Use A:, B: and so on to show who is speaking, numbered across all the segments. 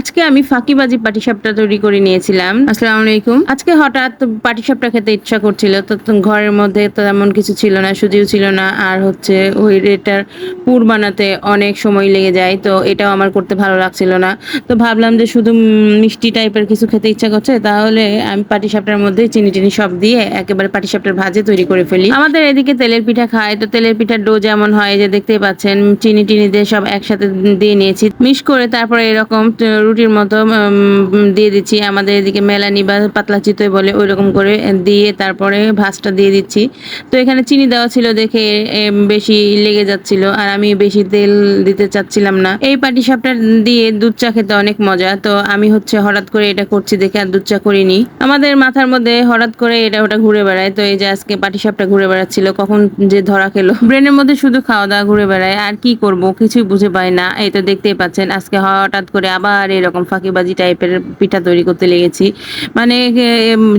A: আজকে আমি ফাঁকিবাজি পাটিসাপটা তৈরি করে নিয়েছিলাম। আসসালামু আলাইকুম। আজকে হঠাৎ পাটিসাপটা খেতে ইচ্ছা করছিল, তো ঘরের মধ্যে তো তেমন কিছু ছিল না, সুজিও ছিল না, আর হচ্ছে ওই এটার পুর বানাতে অনেক সময় লেগে যায়, তো এটাও আমার করতে ভালো লাগছিল না। তো ভাবলাম যে শুধু মিষ্টি টাইপের কিছু খেতে ইচ্ছা করছে, তাহলে আমি পাটিসাপটার মধ্যে চিনি টিনি সব দিয়ে একেবারে পাটিসাপটার ভাজে তৈরি করে ফেলি। আমাদের এদিকে তেলের পিঠা খায়, তো তেলের পিঠার ডো যেমন হয় যে দেখতেই পাচ্ছেন, চিনি টিনি দিয়ে সব একসাথে দিয়ে নিয়েছি। মিক্স করে তারপরে এরকম রুটির মতো দিয়ে দিচ্ছি। আমাদের এদিকে মেলানি বা পাতলা চিতই বলে ওই রকম করে দিয়ে তারপরে ভাজটা দিয়ে দিচ্ছি। তো এখানে চিনি দেওয়া ছিল দেখে বেশি লেগে যাচ্ছিল আর আমি বেশি তেল দিতে চাচ্ছিলাম না। এই পাটিসাপটা দিয়ে দুধ চা খেতে অনেক মজা। তো আমি হচ্ছে হঠাৎ করে এটা করছি দেখে আর দুধ চা করিনি। আমাদের মাথার মধ্যে হঠাৎ করে এটা, ওটা ঘুরে বেড়ায়। তো এই যে আজকে পাটিসাপটা ঘুরে বেড়াচ্ছিল, কখন যে ধরা খেলো। ব্রেনের মধ্যে শুধু খাওয়া দাওয়া ঘুরে বেড়ায়। আর কি করব কিছুই বুঝে পাই না। এই তো দেখতেই পাচ্ছেন, আজকে হঠাৎ করে আবার এরকম ফাঁকিবাজি টাইপের পিঠা তৈরি করতে লেগেছি। মানে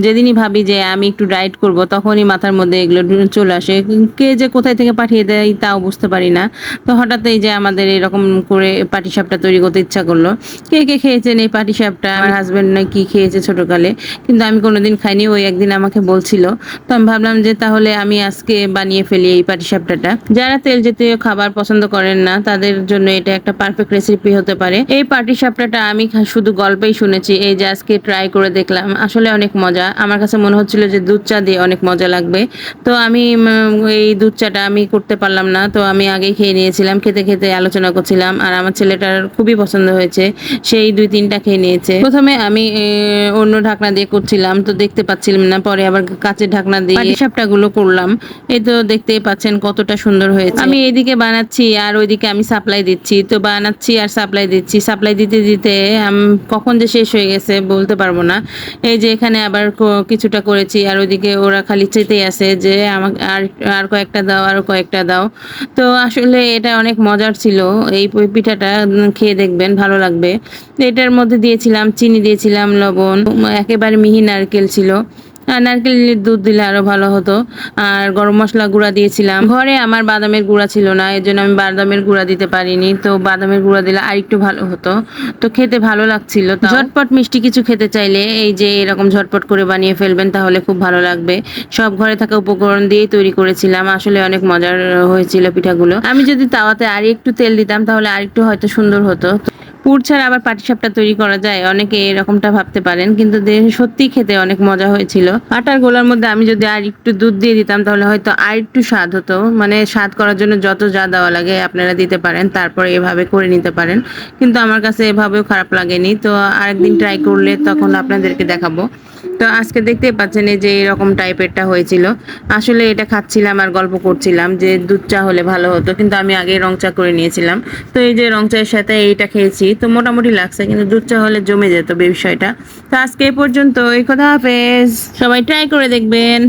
A: যেদিনই ভাবি যে আমি একটু ডায়েট করব, তখনই মাথার মধ্যে এগুলো চলে আসে। কে যে কোথায় থেকে পাঠিয়ে দেয় তাও বুঝতে পারি না। তো হঠাৎ এই যে আমাদের এরকম করে পাটিসাপটা তৈরি করতে ইচ্ছা করল। কে কে খেয়েছেন এই পাটিসাপটা আমার হাজবেন্ড না কি খেয়েছে ছোটকালে। কিন্তু আমি কোনোদিন খাইনি, ওই একদিন আমাকে বলছিল। তো আমি ভাবলাম যে তাহলে আমি আজকে বানিয়ে ফেলি এই পাটিসাপটাটা যারা তেল জাতীয় খাবার পছন্দ করেন না, তাদের জন্য এটা একটা পারফেক্ট রেসিপি হতে পারে। এই পাটিসাপটাটা আমি শুধু গল্পেই শুনেছি এই যে আজকে ট্রাই করে দেখলাম আসলে অনেক মজা। আমার কাছে মনে হচ্ছিল যে দুধ চা দিয়ে অনেক মজা লাগবে। তো আমি এই দুধ চাটা আমি করতে পারলাম না তো আমি আগেই খেয়ে নিয়েছিলাম খেতে খেতে আলোচনা করছিলাম আর আমার ছেলেটার খুবই পছন্দ হয়েছে সেই দুই তিনটা খেয়ে নিয়েছে। প্রথমে আমি অন্য ঢাকনা দিয়ে করছিলাম তো দেখতে পাচ্ছিলাম না পরে আবার কাঁচের ঢাকনা দিয়ে পাটিসাপটা গুলো করলাম এই তো দেখতেই পাচ্ছেন কতটা সুন্দর হয়েছে। আমি এইদিকে বানাচ্ছি আর ওইদিকে আমি সাপ্লাই দিচ্ছি তো বানাচ্ছি আর সাপ্লাই দিচ্ছি সাপ্লাই দিতে দিতে আম, কখন যে শেষ হয়ে গেছে বলতে পারব না। এই যে এখানে আবার কিছুটা করেছি আর ওইদিকে ওরা খালি চেতেই আছে যে আমাকে আর আর কয়েকটা দাও আর কয়েকটা দাও। তো আসলে এটা অনেক মজার ছিল। এই পিঠাটা খেয়ে দেখবেন ভালো লাগবে। এটার মধ্যে দিয়েছিলাম চিনি দিয়েছিলাম লবণ একেবারে মিহি নারকেল ছিল। নারকেলের দুধ দিলে আরও ভালো হতো। আর গরম মশলা গুঁড়া দিয়েছিলাম। ঘরে আমার বাদামের গুঁড়া ছিল না এর জন্য আমি বাদামের গুঁড়া দিতে পারিনি। তো বাদামের গুঁড়া দিলে আরেকটু ভালো হতো। তো খেতে ভালো লাগছিল। ঝটপট মিষ্টি কিছু খেতে চাইলে এই যে এরকম ঝটপট করে বানিয়ে ফেলবেন, তাহলে খুব ভালো লাগবে। সব ঘরে থাকা উপকরণ দিয়েই তৈরি করেছিলাম। আসলে অনেক মজার হয়েছিল পিঠাগুলো। আমি যদি তাওয়াতে আর একটু তেল দিতাম, তাহলে আরেকটু হয়তো সুন্দর হতো। পুর ছাড়া আবার পাটিসাপটা তৈরি করা যায়? অনেকে এরকমটা ভাবতে পারেন, কিন্তু সত্যি খেতে অনেক মজা হয়েছিল। আটার গোলার মধ্যে আমি যদি আর একটু দুধ দিয়ে দিতাম, তাহলে হয়তো আর একটু স্বাদ হতো। মানে স্বাদ করার জন্য যত যা দেওয়া লাগে আপনারা দিতে পারেন, তারপরে এভাবে করে নিতে পারেন। কিন্তু আমার কাছে এভাবেও খারাপ লাগেনি। তো আরেকদিন ট্রাই করলে তখন আপনাদেরকে দেখাবো। তো আজকে দেখতেই পাচ্ছেন এই যে এরকম টাইপেরটা হয়েছিল। আসলে এটা খাচ্ছিলাম আর গল্প করছিলাম যে দুধ চা হলে ভালো হতো, কিন্তু আমি আগে রং চা করে নিয়েছিলাম। তো এই যে রং চায়ের সাথে এইটা খেয়েছি, তো মোটামুটি লাগছে, কিন্তু দুধ চা হলে জমে যেত বিষয়টা। তো আজকে এই পর্যন্ত এই কথা হাফেজ। সবাই ট্রাই করে দেখবেন।